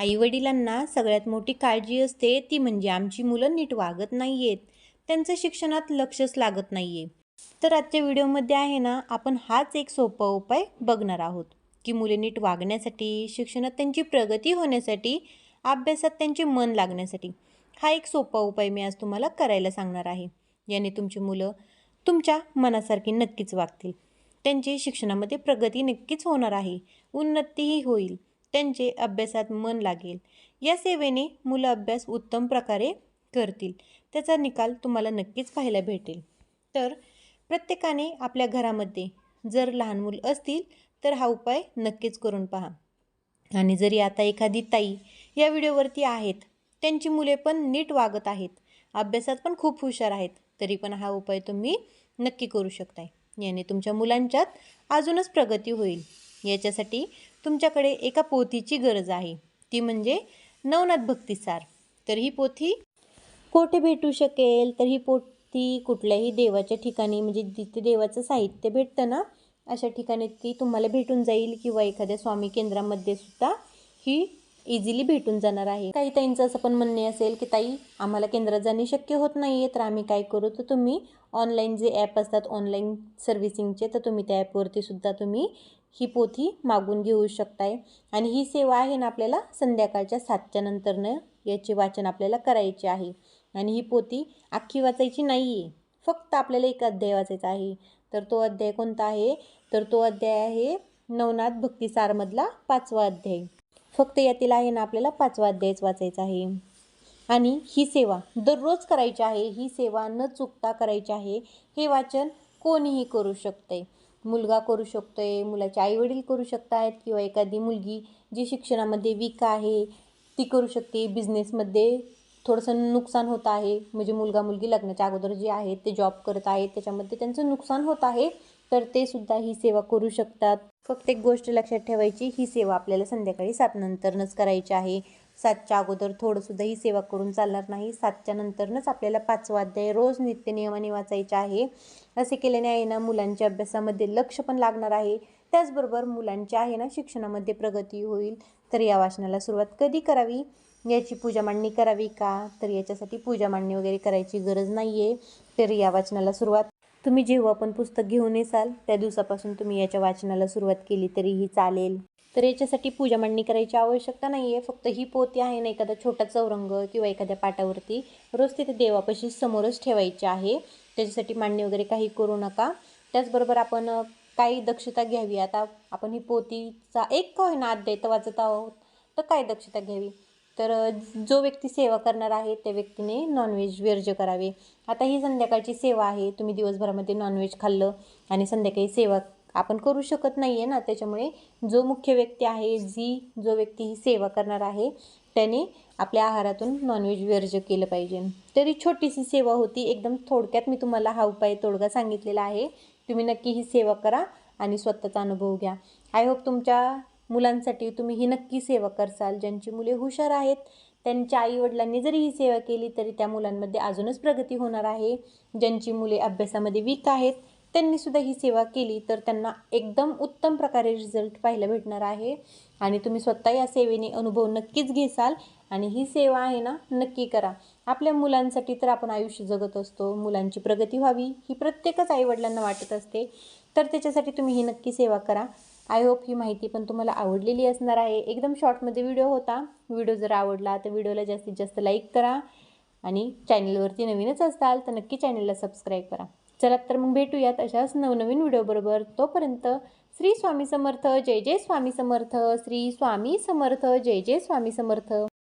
आईवडिलांना सगळ्यात मोठी काळजी असते ती म्हणजे आमची मुलं नीट वागत नाही आहेत त्यांचं शिक्षणात लक्षच लागत नाही आहे तर आजच्या व्हिडिओमध्ये आहे ना आपण हाच एक सोपा उपाय बघणार आहोत की मुले नीट वागण्यासाठी शिक्षणात त्यांची प्रगती होण्यासाठी अभ्यासात त्यांचे मन लागण्यासाठी. हा एक सोपा उपाय मी आज तुम्हाला करायला सांगणार आहे याने तुमची मुलं तुमच्या मनासारखी नक्कीच वागतील. त्यांची शिक्षणामध्ये प्रगती नक्कीच होणार आहे. उन्नतीही होईल. त्यांचे अभ्यासात मन लागेल. या सेवेने मुलं अभ्यास उत्तम प्रकारे करतील. त्याचा निकाल तुम्हाला नक्कीच पाहायला भेटेल. तर प्रत्येकाने आपल्या घरामध्ये जर लहान मुलं असतील तर हा उपाय नक्कीच करून पहा. आणि जरी आता एखादी ताई या व्हिडिओवरती आहेत त्यांची मुले पण नीट वागत आहेत अभ्यासात पण खूप हुशार आहेत तरी पण हा उपाय तुम्ही नक्की करू शकताय. याने तुमच्या मुलांच्यात अजूनच प्रगती होईल. याच्यासाठी तुमच्याकडे एका पोथीची गरज आहे. ती म्हणजे नवनाथ भक्तिसार. तर ही पोथी कोठे भेटू शकेल? तर ही पोथी कुठल्याही देवाच्या ठिकाणी म्हणजे जिथे देवाचं साहित्य भेटतं ना अशा ठिकाणी ती तुम्हाला भेटून जाईल किंवा एखाद्या स्वामी केंद्रामध्ये सुद्धा ही इझिली भेटून जाणार आहे. काही ताईंचं असं पण म्हणणे असेल की ताई आम्हाला केंद्रात जाणे शक्य होत नाही आहे तर आम्ही काय करू? तर तुम्ही ऑनलाईन जे ॲप असतात ऑनलाईन सर्व्हिसिंगचे तर तुम्ही त्या ॲपवरती सुद्धा तुम्ही ही पोथी मागून घेऊ शकताय. आणि ही सेवा आहे ना आपल्याला संध्याकाळच्या सातच्या नंतरनं याचे वाचन आपल्याला करायचे आहे. आणि ही पोथी अख्खी वाचायची नाही आहे फक्त आपल्याला एक अध्याय वाचायचा आहे. तर तो अध्याय कोणता आहे? तर तो अध्याय आहे नवनाथ भक्तिसारमधला पाचवा अध्याय. फक्त यातील आहे ना आपल्याला पाचवा अध्यायच वाचायचा आहे. आणि ही सेवा दररोज करायची आहे. ही सेवा न चुकता करायची आहे. हे वाचन कोणीही करू शकते मुलगा करू शकतो आहे मुलाचे आईवडील करू शकतात किंवा एखादी मुलगी जी शिक्षणामध्ये वीक आहे ती करू शकते. बिझनेसमध्ये थोडंसं नुकसान होत आहे. म्हणजे मुलगा मुलगी लग्नाच्या अगोदर जे आहेत ते जॉब करत आहेत त्याच्यामध्ये त्यांचं नुकसान होत आहे तर ते सुद्धा ही सेवा करू शकतात. फक्त एक गोष्ट लक्षात ठेवायची ही सेवा आपल्याला संध्याकाळी सात नंतरनच करायची आहे. सातच्या अगोदर थोडंसुद्धा ही सेवा करून चालणार नाही. सातच्या नंतरनच आपल्याला पाचवा अध्याय रोज नित्य नियमाने वाचायचे आहे. असे केल्याने आहे ना मुलांच्या अभ्यासामध्ये लक्ष पण लागणार आहे. त्याचबरोबर मुलांच्या आहे ना शिक्षणामध्ये प्रगती होईल. तर या वाचनाला सुरुवात कधी करावी? याची पूजा मांडणी करावी का? तर याच्यासाठी पूजा मांडणी वगैरे करायची गरज नाही आहे तर या वाचनाला सुरुवात तुम्ही जेव्हा पण पुस्तक घेऊन येसाल त्या दिवसापासून तुम्ही याच्या वाचनाला सुरुवात केली तरीही चालेल. तर याच्यासाठी पूजा मांडणी करायची आवश्यकता नाही आहे फक्त ही पोती आहे ना एखादा छोटा चौरंग किंवा एखाद्या पाटावरती रोज तिथे देवापाशी समोरच ठेवायची आहे. त्याच्यासाठी मांडणी वगैरे काही करू नका. त्याचबरोबर आपण काही दक्षता घ्यावी. आता आपण ही पोतीचा एक का होईना अध्याय वाचत आहोत. तर काय दक्षता घ्यावी? तर जो व्यक्ती सेवा करणार आहे त्या व्यक्तीने नॉनव्हेज वर्ज्य करावे. आता ही संध्याकाळची सेवा आहे. तुम्ही दिवसभरामध्ये नॉनव्हेज खाल्लं आणि संध्याकाळी सेवा आपण करू शकत नाही आहे ना. त्याच्यामुळे जो मुख्य व्यक्ती आहे जी जो व्यक्ती ही सेवा करणार आहे त्याने आपल्या आहारातून नॉनव्हेज वर्ज्य केलं पाहिजे. तरी छोटीशी सेवा होती. एकदम थोडक्यात मी तुम्हाला हा उपाय तोडगा सांगितलेला आहे. तुम्ही नक्की ही सेवा करा आणि स्वतःचा अनुभव घ्या. आय होप तुमच्या मुलांसाठी तुम्ही ही नक्की सेवा करसाल. ज्यांची मुले हुशार आहेत त्यांच्या आईवडिलांनी जरी ही सेवा केली तरी त्या मुलांमध्ये अजूनच प्रगती होणार आहे. ज्यांची मुले अभ्यासामध्ये वीक आहेत त्यांनी सुद्धा ही सेवा केली तर त्यांना एकदम उत्तम प्रकारे रिझल्ट पाहायला भेटणार आहे. आणि तुम्ही स्वतः या सेवेने अनुभव नक्कीच घेसाल आणि ही सेवा आहे ना नक्की करा. आपल्या मुलांसाठी तर आपण आयुष्य जगत असतो मुलांची प्रगती व्हावी ही प्रत्येकच आईवडिलांना वाटत असते. तर त्याच्यासाठी तुम्ही ही नक्की सेवा करा. आय होप ही माहिती पण तुम्हाला आवडलेली असणार आहे. एकदम शॉर्टमध्ये व्हिडिओ होता. व्हिडिओ जर आवडला तर व्हिडिओला जास्तीत जास्त लाईक करा. आणि चॅनलवरती नवीनच असाल तर नक्की चॅनलला सबस्क्राईब करा. चला तर मग भेटूयात अशाच नवनवीन व्हिडिओबरोबर. तोपर्यंत श्री स्वामी समर्थ जय जय स्वामी समर्थ श्री स्वामी समर्थ जय जय स्वामी समर्थ.